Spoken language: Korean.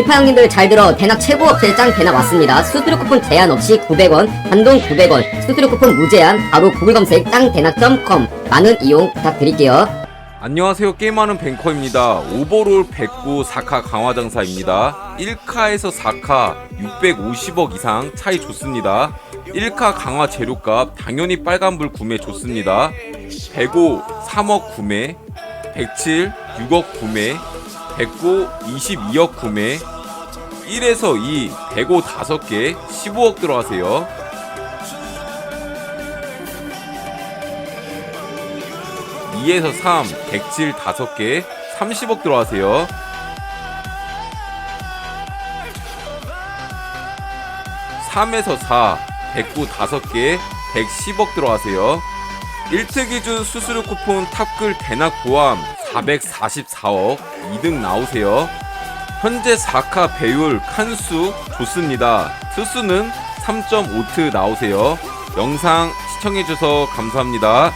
피파 형님들 잘 들어. 대낙 최고 업체 짱 대낙 왔습니다. 수수료 쿠폰 제한 없이 900원 단돈 900원. 수수료 쿠폰 무제한. 바로 구글 검색 짱 대낙.com 많은 이용 부탁드릴게요. 안녕하세요. 게임하는 뱅커입니다. 오버롤 109 4카 강화장사입니다. 1카에서 4카 650억 이상 차이 좋습니다. 1카 강화 재료값 당연히 빨간불 구매 좋습니다. 105 3억 구매 107 6억 구매 109 22억 구매 1에서 2 105 5개 15억 들어가세요 2에서 3, 107 5개, 30억 들어가세요. 3에서 4, 109 5개, 110억 들어가세요. 1트 기준 수수료 쿠폰 탑글 대낙 보함 444억 2등 나오세요. 현재 4카 배율 칸수 좋습니다. 투수는 3.5트 나오세요. 영상 시청해주셔서 감사합니다.